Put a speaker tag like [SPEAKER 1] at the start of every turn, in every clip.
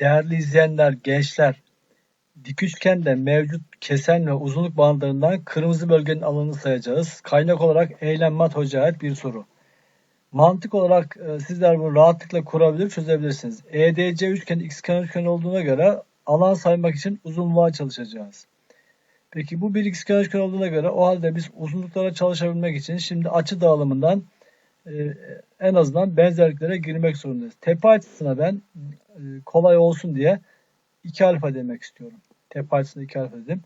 [SPEAKER 1] Değerli izleyenler, gençler, dik üçgende mevcut kesen ve uzunluk bandlarından kırmızı bölgenin alanını sayacağız. Kaynak olarak Eylem Mat Hoca'ya ait bir soru. Mantık olarak e, sizler bunu rahatlıkla kurabilir, çözebilirsiniz. EDC üçgen xkenar üçgen olduğuna göre alan saymak için uzunluğa çalışacağız. Peki bu bir xkenar üçgen olduğuna göre o halde biz uzunluklara çalışabilmek için şimdi açı dağılımından e, en azından benzerliklere girmek zorundayız. Tepe açısına ben kolay olsun diye 2 alfa demek istiyorum. Tepe açısına 2 alfa dedim.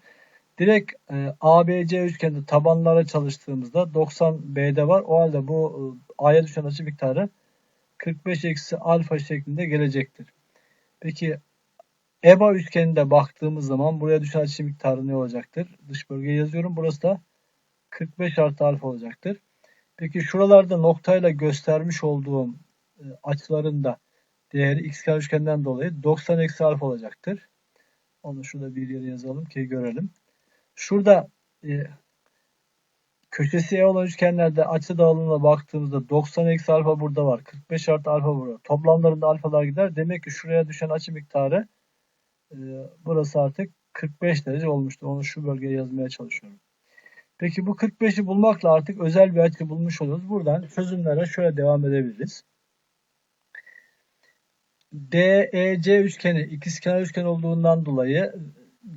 [SPEAKER 1] Direkt e, ABC üçgende tabanlara çalıştığımızda 90 B'de var. O halde bu e, A'ya düşen açı miktarı 45 eksi alfa şeklinde gelecektir. Peki EBA üçgeninde baktığımız zaman buraya düşen açı miktarı ne olacaktır? Dış bölgeye yazıyorum. Burası da 45 artı alfa olacaktır. Peki şuralarda noktayla göstermiş olduğum e, açıların da değeri x üçgenden dolayı 90 eksi alfa olacaktır. Onu şurada bir yere yazalım ki görelim. Şurada e, köşesi E olan üçgenlerde açı dağılımına baktığımızda 90 eksi alfa burada var. 45 artı alfa burada. Toplamlarında alfalar gider. Demek ki şuraya düşen açı miktarı e, burası artık 45 derece olmuştur. Onu şu bölgeye yazmaya çalışıyorum. Peki bu 45'i bulmakla artık özel bir açı bulmuş oluruz. Buradan çözümlere şöyle devam edebiliriz. DEC üçgeni ikizkenar üçgen olduğundan dolayı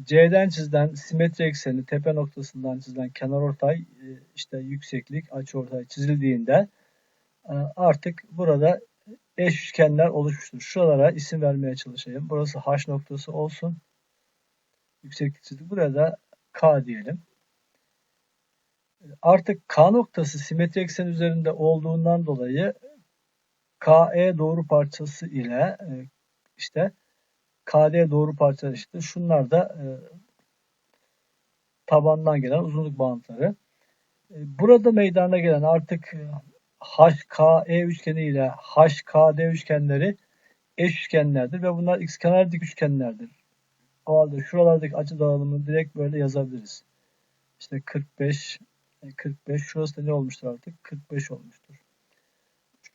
[SPEAKER 1] C'den çizilen simetri ekseni tepe noktasından çizilen kenar ortay e, işte yükseklik açı ortay çizildiğinde e, artık burada eş üçgenler oluşmuştur. Şuralara isim vermeye çalışayım. Burası H noktası olsun. Yükseklik çizdik. Buraya da K diyelim. Artık K noktası simetri eksen üzerinde olduğundan dolayı KE doğru parçası ile e, işte KD doğru parçaları işte şunlar da e, tabandan gelen uzunluk bağıntıları. E, burada meydana gelen artık HKE üçgeni ile HKD üçgenleri eş üçgenlerdir ve bunlar x kenar dik üçgenlerdir. O halde şuralardaki açı dağılımını direkt böyle yazabiliriz. İşte 45 45 şurası da ne olmuştur artık? 45 olmuştur.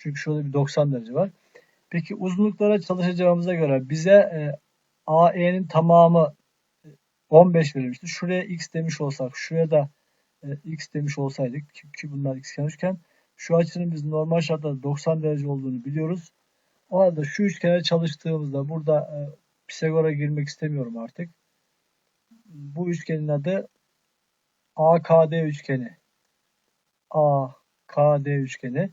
[SPEAKER 1] Çünkü şurada bir 90 derece var. Peki uzunluklara çalışacağımıza göre bize e, AE'nin tamamı 15 verilmişti. Şuraya x demiş olsak, şuraya da e, x demiş olsaydık ki bunlar x üçgen. Şu açının biz normal şartlarda 90 derece olduğunu biliyoruz. O halde şu üçgene çalıştığımızda burada e, Pisagor'a girmek istemiyorum artık. Bu üçgenin adı AKD üçgeni. AKD üçgeni.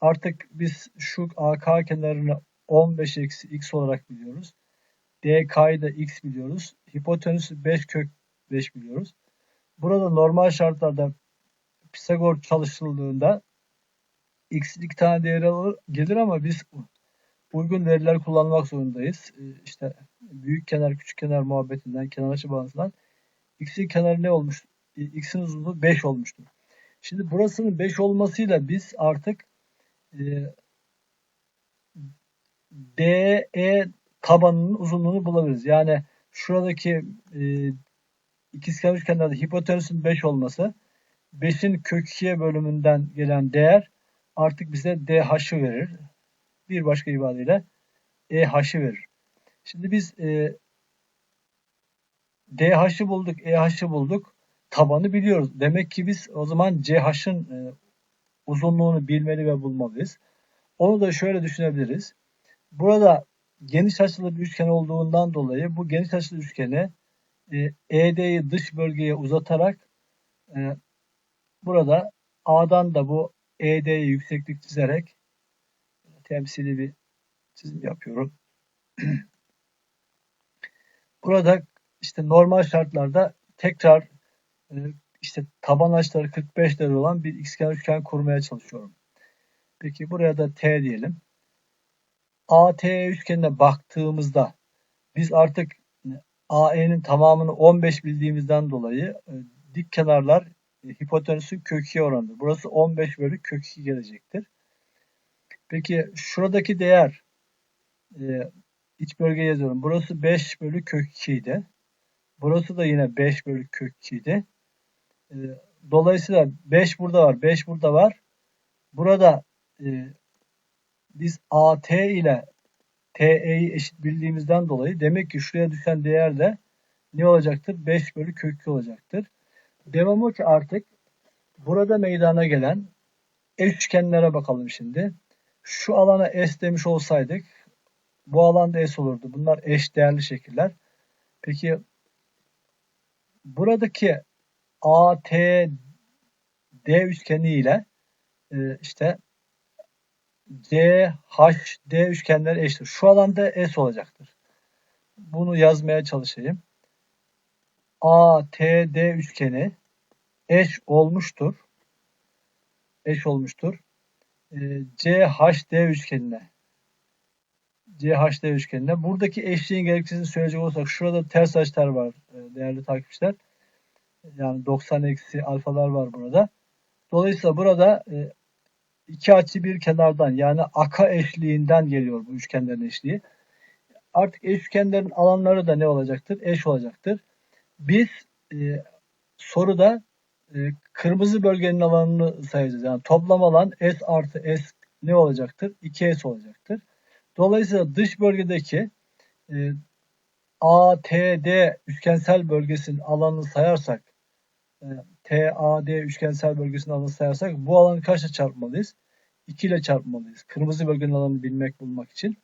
[SPEAKER 1] Artık biz şu AK kenarını 15 eksi x olarak biliyoruz. DK'yı da x biliyoruz. Hipotenüsü 5 kök 5 biliyoruz. Burada normal şartlarda Pisagor çalışıldığında x iki tane değeri alır, gelir ama biz uygun veriler kullanmak zorundayız. Ee, işte büyük kenar küçük kenar muhabbetinden kenar açı bağıntısından x'in kenarı ne olmuş? x'in uzunluğu 5 olmuştur. Şimdi burasının 5 olmasıyla biz artık DE tabanının uzunluğunu bulabiliriz. Yani şuradaki e, ikizkenar üçgenlerde hipotenüsün 5 olması 5'in kök 2'ye bölümünden gelen değer artık bize DH'ı verir. Bir başka ifadeyle EH'ı verir. Şimdi biz e, DH'ı bulduk, EH'ı bulduk. Tabanı biliyoruz. Demek ki biz o zaman CH'ın e, uzunluğunu bilmeli ve bulmalıyız. Onu da şöyle düşünebiliriz. Burada geniş açılı bir üçgen olduğundan dolayı bu geniş açılı üçgeni e, ED'yi dış bölgeye uzatarak e, burada A'dan da bu ED'ye yükseklik çizerek temsili bir çizim yapıyorum. Burada işte normal şartlarda tekrar e, işte taban açıları 45 derece olan bir xkenar üçgen kurmaya çalışıyorum. Peki buraya da T diyelim. AT üçgenine baktığımızda biz artık AE'nin tamamını 15 bildiğimizden dolayı e, dik kenarlar e, hipotenüsün kök 2 oranıdır. Burası 15 bölü kök 2 gelecektir. Peki şuradaki değer e, iç bölge yazıyorum. Burası 5 bölü kök 2 idi. Burası da yine 5 bölü kök 2 idi. E, dolayısıyla 5 burada var. 5 burada var. Burada e, biz AT ile TE'yi eşit bildiğimizden dolayı demek ki şuraya düşen değer de ne olacaktır? 5 bölü kök 2 olacaktır. Devam o ki artık burada meydana gelen eş üçgenlere bakalım şimdi. Şu alana S demiş olsaydık bu alanda S olurdu. Bunlar eş değerli şekiller. Peki buradaki ATD üçgeni ile e, işte CHD üçgenleri eşittir. Şu alanda S olacaktır. Bunu yazmaya çalışayım. ATD üçgeni eş olmuştur. Eş olmuştur. E, CHD üçgenine. CHD üçgenine. Buradaki eşliğin gerekçesini söyleyecek olursak şurada ters açılar var e, değerli takipçiler. Yani 90 eksi alfalar var burada. Dolayısıyla burada e, iki açı bir kenardan yani aka eşliğinden geliyor bu üçgenlerin eşliği. Artık üçgenlerin alanları da ne olacaktır? Eş olacaktır. Biz e, soruda e, kırmızı bölgenin alanını sayacağız. Yani toplam alan S artı S ne olacaktır? 2S olacaktır. Dolayısıyla dış bölgedeki e, ATD üçgensel bölgesinin alanını sayarsak TAD üçgensel bölgesinin alanını sayarsak bu alanı kaçla çarpmalıyız? 2 ile çarpmalıyız. Kırmızı bölgenin alanını bilmek bulmak için.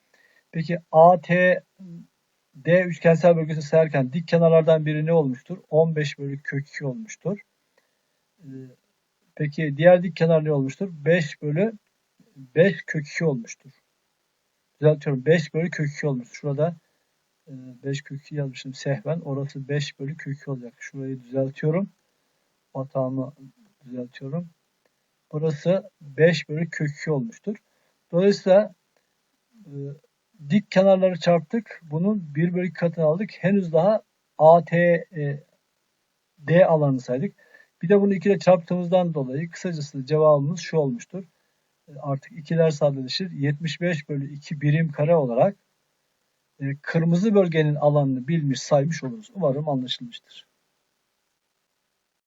[SPEAKER 1] Peki ATD üçgensel bölgesini sayarken dik kenarlardan biri ne olmuştur? 15 bölü kök 2 olmuştur. E, peki diğer dik kenar ne olmuştur? 5 bölü 5 kök 2 olmuştur. Düzeltiyorum. 5 bölü kök 2 olmuş. Şurada 5 e, kök 2 yazmışım sehven. Orası 5 bölü kök 2 olacak. Şurayı düzeltiyorum. Hatamı düzeltiyorum. Burası 5 bölü kök 2 olmuştur. Dolayısıyla e, dik kenarları çarptık. Bunun 1 bölü 2 katını aldık. Henüz daha AT e, D alanı saydık. Bir de bunu 2 ile çarptığımızdan dolayı kısacası cevabımız şu olmuştur artık ikiler sadeleşir. 75 bölü 2 birim kare olarak e, kırmızı bölgenin alanını bilmiş saymış oluruz. Umarım anlaşılmıştır.